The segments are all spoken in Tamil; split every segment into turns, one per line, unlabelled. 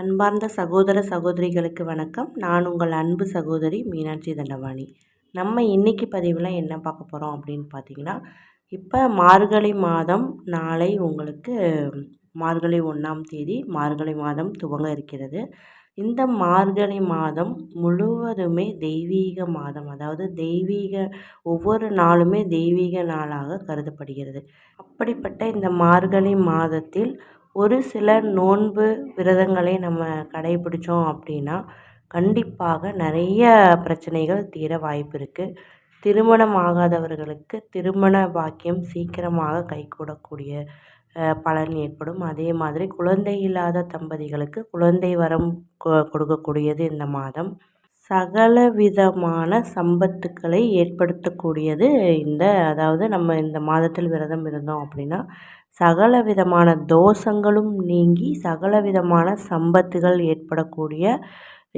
அன்பார்ந்த சகோதர சகோதரிகளுக்கு வணக்கம். நான் உங்கள் அன்பு சகோதரி மீனாட்சி தண்டவாணி நம்ம இன்றைக்கி பதிவில் என்ன பார்க்க போகிறோம் அப்படின்னு பார்த்தீங்கன்னா இப்போ மார்கழி மாதம் நாளை உங்களுக்கு மார்கழி ஒன்றாம் தேதி மார்கழி மாதம் துவங்க இருக்கிறது. இந்த மார்கழி மாதம் முழுவதுமே தெய்வீக மாதம் அதாவது தெய்வீக ஒவ்வொரு நாளுமே தெய்வீக நாளாக கருதப்படுகிறது. அப்படிப்பட்ட இந்த மார்கழி மாதத்தில் ஒரு சில நோன்பு விரதங்களை நம்ம கடைபிடிச்சோம் அப்படின்னா கண்டிப்பாக நிறைய பிரச்சனைகள் தீர வாய்ப்பு இருக்குது திருமணம் ஆகாதவர்களுக்கு திருமண பாக்கியம் சீக்கிரமாக கைகூடக்கூடிய பலன் ஏற்படும். அதே மாதிரி குழந்தை இல்லாத தம்பதிகளுக்கு குழந்தை வரம் கொடுக்கக்கூடியது இந்த மாதம். சகல விதமான சம்பத்துக்களை ஏற்படுத்தக்கூடியது இந்த அதாவது நம்ம இந்த மாதத்தில் விரதம் இருந்தோம் அப்படின்னா சகல விதமான தோஷங்களும் நீங்கி சகல விதமான சம்பத்துகள் ஏற்படக்கூடிய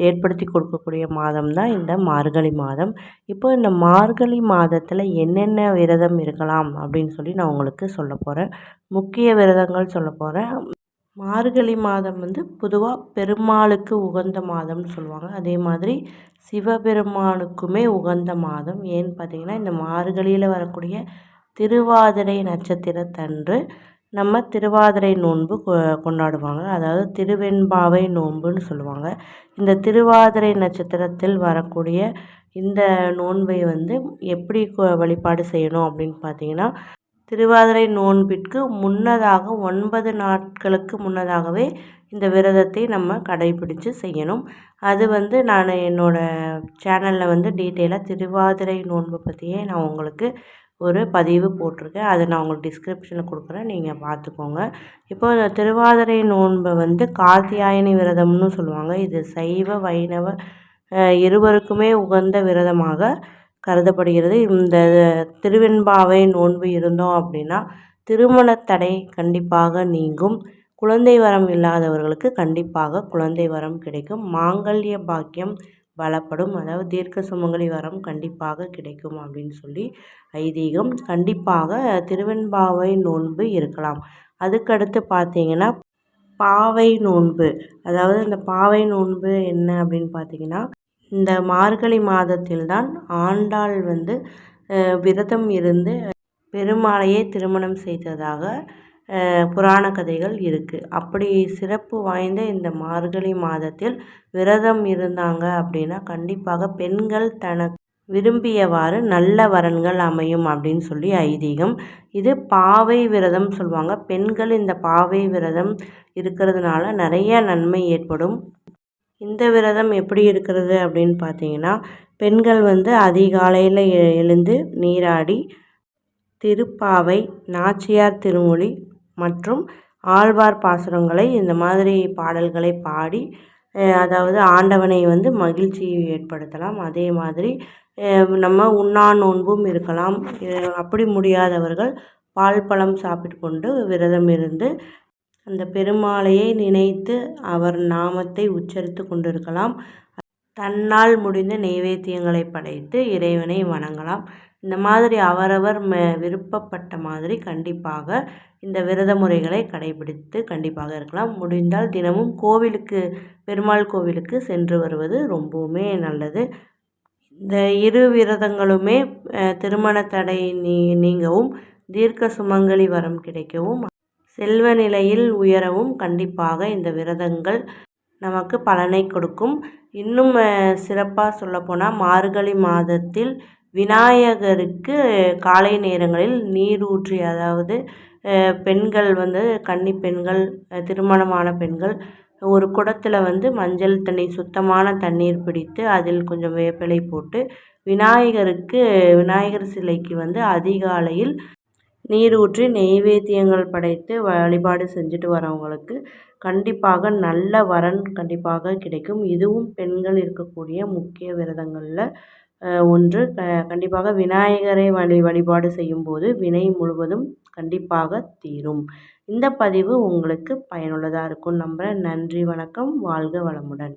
ஏற்படுத்தி கொடுக்கக்கூடிய மாதம் தான் இந்த மார்கழி மாதம். இப்போ இந்த மார்கழி மாதத்தில் என்னென்ன விரதம் இருக்கலாம் அப்படின்னு சொல்லி நான் உங்களுக்கு சொல்ல போகிறேன் முக்கிய விரதங்கள் சொல்ல போகிறேன் மார்கழி மாதம் வந்து பொதுவாக பெருமாளுக்கு உகந்த மாதம்னு சொல்லுவாங்க. அதே மாதிரி சிவபெருமானுக்குமே உகந்த மாதம். ஏன்னு பார்த்தீங்கன்னா இந்த மார்கழியில் வரக்கூடிய திருவாதிரை நட்சத்திரத்தன்று நம்ம திருவாதிரை நோன்பு கொ கொண்டாடுவாங்க. அதாவது திருவெண்பாவை நோன்புன்னு சொல்லுவாங்க. இந்த திருவாதிரை நட்சத்திரத்தில் வரக்கூடிய இந்த நோன்பை வந்து எப்படி வழிபாடு செய்யணும் அப்படின்னு பார்த்தீங்கன்னா திருவாதிரை நோன்பிற்கு முன்னதாக ஒன்பது நாட்களுக்கு முன்னதாகவே இந்த விரதத்தை நம்ம கடைபிடித்து செய்யணும். அது வந்து நான் என்னோடய சேனலில் வந்து டீட்டெயிலாக திருவாதிரை நோன்பு பற்றியே நான் உங்களுக்கு ஒரு பதிவு போட்டிருக்கேன். அதை நான் உங்களுக்கு டிஸ்கிரிப்ஷனில் கொடுக்குறேன். நீங்கள் பார்த்துக்கோங்க. இப்போ இந்த திருவாதிரை நோன்பை வந்து கார்த்தியாயனி விரதம்னு சொல்லுவாங்க. இது சைவ வைணவ இருவருக்குமே உகந்த விரதமாக கருதப்படுகிறது. இந்த திருவெண்பாவை நோன்பு இருந்தோம் அப்படின்னா திருமண தடை கண்டிப்பாக நீங்கும். குழந்தை வரம் இல்லாதவர்களுக்கு கண்டிப்பாக குழந்தை வரம் கிடைக்கும். மாங்கல்ய பாக்கியம் பலப்படும் அதாவது தீர்க்க சுமங்கலி வரம் கண்டிப்பாக கிடைக்கும் அப்படின்னு சொல்லி ஐதீகம் கண்டிப்பாக திருவெண்பாவை நோன்பு இருக்கலாம். அதுக்கடுத்து பார்த்தீங்கன்னா பாவை நோன்பு. அதாவது இந்த பாவை நோன்பு என்ன அப்படின்னு பார்த்தீங்கன்னா இந்த மார்கழி மாதத்தில்தான் ஆண்டாள் வந்து விரதம் இருந்து பெருமாளையே திருமணம் செய்ததாக புராண கதைகள் இருக்குது அப்படி சிறப்பு வாய்ந்த இந்த மார்கழி மாதத்தில் விரதம் இருந்தாங்க அப்படின்னா கண்டிப்பாக பெண்கள் தனக்கு விரும்பியவாறு நல்ல வரன்கள் அமையும் அப்படின்னு சொல்லி ஐதீகம். இது பாவை விரதம் சொல்லுவாங்க. பெண்கள் இந்த பாவை விரதம் இருக்கிறதுனால நிறைய நன்மை ஏற்படும். இந்த விரதம் எப்படி இருக்கிறது அப்படின்னு பார்த்தீங்கன்னா பெண்கள் வந்து அதிகாலையில் எழுந்து நீராடி திருப்பாவை நாச்சியார் திருமொழி மற்றும் ஆழ்வார் பாசுரங்களை இந்த மாதிரி பாடல்களை பாடி அதாவது ஆண்டவனை வந்து மகிழ்ச்சி ஏற்படுத்தலாம். அதே மாதிரி நம்ம உண்ணா நோன்பும் இருக்கலாம். அப்படி முடியாதவர்கள் பால் பழம் சாப்பிட்டு கொண்டு விரதம் இருந்து அந்த பெருமாளையே நினைத்து அவர் நாமத்தை உச்சரித்து கொண்டிருக்கலாம். தன்னால் முடிந்த நெய்வேத்தியங்களை படைத்து இறைவனை வணங்கலாம். இந்த மாதிரி அவரவர் விருப்பப்பட்ட மாதிரி கண்டிப்பாக இந்த விரத முறைகளை கடைபிடித்து கண்டிப்பாக இருக்கலாம். முடிந்தால் தினமும் கோவிலுக்கு பெருமாள் கோவிலுக்கு சென்று வருவது ரொம்பவுமே நல்லது. இந்த இரு விரதங்களுமே திருமண தடை நீ நீங்கவும் தீர்க்க சுமங்கலி வரம் கிடைக்கவும் செல்வ நிலையில் உயரவும் கண்டிப்பாக இந்த விரதங்கள் நமக்கு பலனை கொடுக்கும். இன்னும் சிறப்பாக சொல்லப்போனால் மார்கழி மாதத்தில் விநாயகருக்கு காலை நேரங்களில் நீர் ஊற்றி அதாவது பெண்கள் வந்து கன்னி பெண்கள் திருமணமான பெண்கள் ஒரு குடத்தில் வந்து மஞ்சள் தண்ணி சுத்தமான தண்ணீர் பிடித்து அதில் கொஞ்சம் வேப்பிலை போட்டு விநாயகருக்கு விநாயகர் சிலைக்கு வந்து அதிகாலையில் நீர் ஊற்றி நெய்வேத்தியங்கள் படைத்து வழிபாடு செஞ்சுட்டு வரவங்களுக்கு கண்டிப்பாக நல்ல வரன் கண்டிப்பாக கிடைக்கும். இதுவும் பெண்கள் இருக்கக்கூடிய முக்கிய விரதங்களில் ஒன்று. கண்டிப்பாக விநாயகரை வழி வழிபாடு செய்யும்போது வினை முழுவதும் கண்டிப்பாக தீரும். இந்த பதிவு உங்களுக்கு பயனுள்ளதாக இருக்கும் நம்புகிறேன் நன்றி வணக்கம். வாழ்க வளமுடன்.